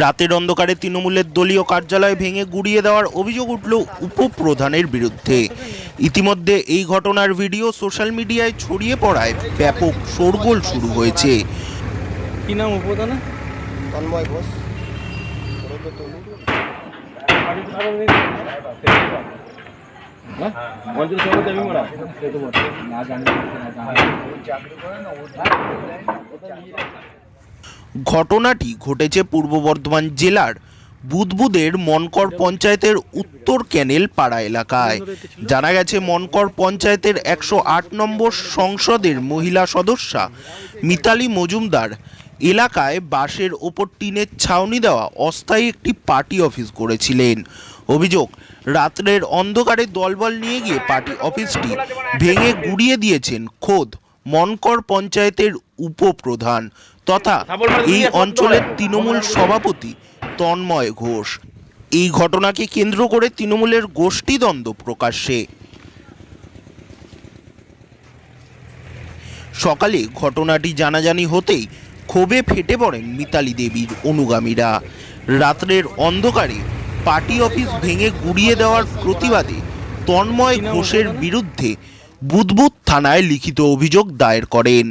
রাতের অন্ধকারে তৃণমূলের দলীয় কার্যালয় ভেঙে গুড়িয়ে দেওয়ার অভিযোগ উঠল উপপ্রধানের বিরুদ্ধে। ইতিমধ্যে এই ঘটনার ভিডিও সোশ্যাল মিডিয়ায় ছড়িয়ে পড়ায় ব্যাপক শোরগোল শুরু হয়েছে। কি নাম উপদানা তন্ময় ঘোষ। ওরফে ঘটনাটি ঘটেছে পূর্ব বর্ধমান জেলার বুদবুদের মনকর পঞ্চায়েতের উত্তর ক্যানেল পাড়া এলাকায়। জানা গেছে, মনকর পঞ্চায়েতের একশো আট নম্বর সংসদের মহিলা সদস্যা মিতালি মজুমদার এলাকায় বাঁশের ওপর টিনের ছাউনি দেওয়া অস্থায়ী একটি পার্টি অফিস করেছিলেন। অভিযোগ, রাত্রের অন্ধকারে দলবল নিয়ে গিয়ে পার্টি অফিসটি ভেঙে গুড়িয়ে দিয়েছেন খোদ মনকর পঞ্চায়েতের উপপ্রধান। তথা এই অঞ্চলের তৃণমূল সভাপতি তন্ময় ঘোষ। এই ঘটনাকে কেন্দ্র করে তৃণমূলের গোষ্ঠীদ্বন্দ্ব প্রকাশ্যে। সকালে ঘটনাটি জানাজানি হতেই ক্ষোভে ফেটে পড়েন মিতালি দেবীর অনুগামীরা। রাত্রের অন্ধকারে পার্টি অফিস ভেঙে গুড়িয়ে দেওয়ার প্রতিবাদে তন্ময় ঘোষের বিরুদ্ধে বুদবুদ থানায় লিখিত অভিযোগ দায়ের করেন।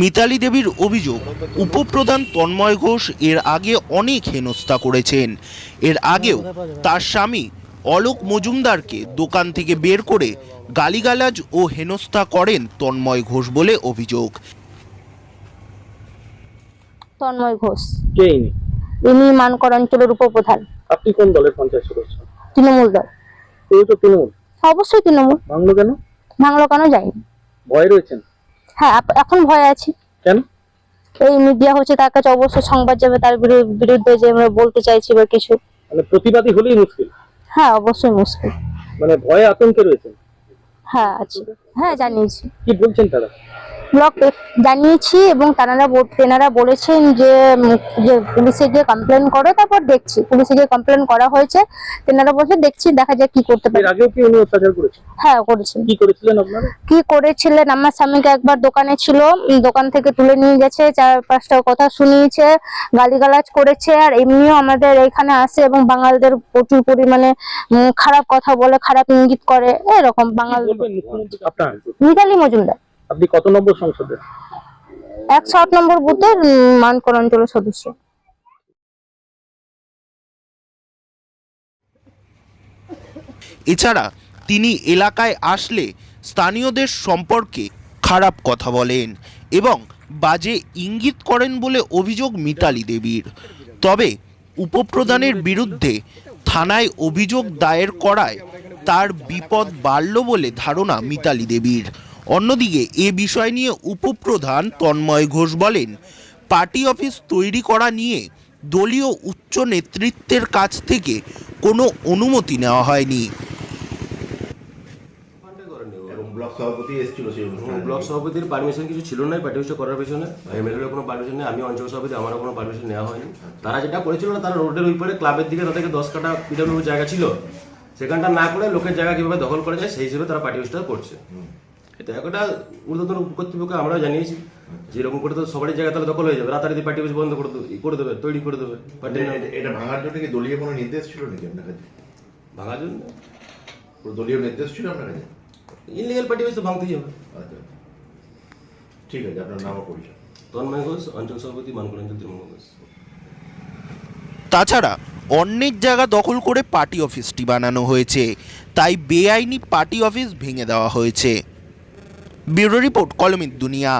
মিতালি দেবীর অভিযোগ উপপ্রধান তন্ময় ঘোষ এর আগে অনেক হেনস্থা করেছেন। এর আগেও তার স্বামী অলোক মজুমদারকে দোকান থেকে বের করে গালিগালাজ ও হেনস্থা করেন তন্ময় ঘোষ বলে অভিযোগ। তন্ময় ঘোষ। কে ইনি? ইনি মানকর অঞ্চলের উপপ্রধান। আপনি কোন দলের পঞ্চায়েত সদস্য? তৃণমূল দল। কেউ তো তৃণমূল? অবশ্যই তৃণমূল। ভাঙলো কেন? ভাঙলো কেন যায়নি? ভয় রয়েছেন? হ্যাঁ এখন ভয় আছি। কেন? এই মিডিয়া হচ্ছে তার কাছে অবশ্যই সংবাদ যাবে তার বিরুদ্ধে যে আমরা বলতে চাইছি বা কিছু। মানে প্রতিবাদী হলেই মুশকিল। হ্যাঁ অবশ্যই মুশকিল। মানে ভয়ে আতঙ্কে রয়েছে হ্যাঁ আছে। হ্যাঁ জানিয়েছি। কি বলছেন তারা? ব্লক জানিয়েছি এবং তারা তেনারা বলেছেন যে যে পুলিশে গিয়ে কমপ্লেন করো তারপর দেখছি। পুলিশে গিয়ে কমপ্লেন করা হয়েছে। তেনারা বলছে দেখছি দেখা যাক কি করতে পারে। আগেও কি উনি অত্যাচার করেছেন? হ্যাঁ করেছেন। কি করেছিলেন আপনারা? কি করেছিলেন? আমার স্বামীকে একবার দোকানে ছিল দোকান থেকে তুলে নিয়ে গেছে চার পাঁচটা কথা শুনিয়েছে গালিগালাজ করেছে আর এমনিও আমাদের এখানে আসে এবং বাঙালদের প্রচুর পরিমাণে খারাপ কথা বলে খারাপ ইঙ্গিত করে এরকম বাঙাল মিতালি মজুমদার। আপনি কত নম্বর সংসদে? একশো আট নম্বর বুথের মানকর অঞ্চলের সদস্য। এছাড়া তিনি এলাকায় আসলে স্থানীয়দের সম্পর্কে খারাপ কথা বলেন এবং বাজে ইঙ্গিত করেন বলে অভিযোগ মিতালি দেবীর। তবে উপপ্রধানের বিরুদ্ধে থানায় অভিযোগ দায়ের করায় তার বিপদ বাড়ল বলে ধারণা মিতালি দেবীর। অন্যদিকে এ বিষয় নিয়ে উপপ্রধান তন্ময় ঘোষ বলেন পার্টি অফিস তৈরি করা নিয়ে দলীয় উচ্চ নেতৃত্বের কাছ থেকে কোনো অনুমতি নেওয়া হয়নি। ব্লক সভাপতি এসেছিল সেই ব্লক সভাপতির পারমিশন কিছু ছিল না পার্টি অফিসটা করার পেছনে। এমএলএর কোনো পারমিশন নেই আমি অঞ্চল সভাপতি আমারও কোনো পারমিশন নেওয়া হয়নি। তারা যেটা করেছিল না তারা রোডের ওই পারে ক্লাবের দিকে তাদেরকে দশ কাটা পিডব্লিউ জায়গা ছিল। সেখানটা না করে লোকের জায়গা কীভাবে দখল করা যায় সেই হিসেবে তারা পার্টি অফিসটা করছে। এটা একটা ঊর্ধ্বতন কর্তৃপক্ষ আমরাও জানিয়েছি। যেরকম করে তো সবারই জায়গা তাহলে দখল হয়ে যাবে। রাতারাতি পার্টি অফিস বন্ধ করে দেবে করে দেবে তৈরি করে দেবে এটা- ভাঙার জন্য কি দলীয় কোনো নির্দেশ ছিল নাকি আপনার কাছে? ভাঙার জন্য? দলীয় নির্দেশ ছিল আপনার কাছে? ইনলিগাল পার্টি অফিস তো ভাঙতেই হবে। আচ্ছা ঠিক আছে আপনার নামও পরিচয়। তন্ময় ঘোষ অঞ্চল সভাপতি মানকুর অঞ্চল তৃণমূল ঘোষ তাছাড়া অন্যের জায়গা দখল করে পার্টি অফিসটি বানানো হয়েছে। তাই বেআইনি পার্টি অফিস ভেঙে দেওয়া হয়েছে। ব্যুরো রিপোর্ট কলমিত দুনিয়া।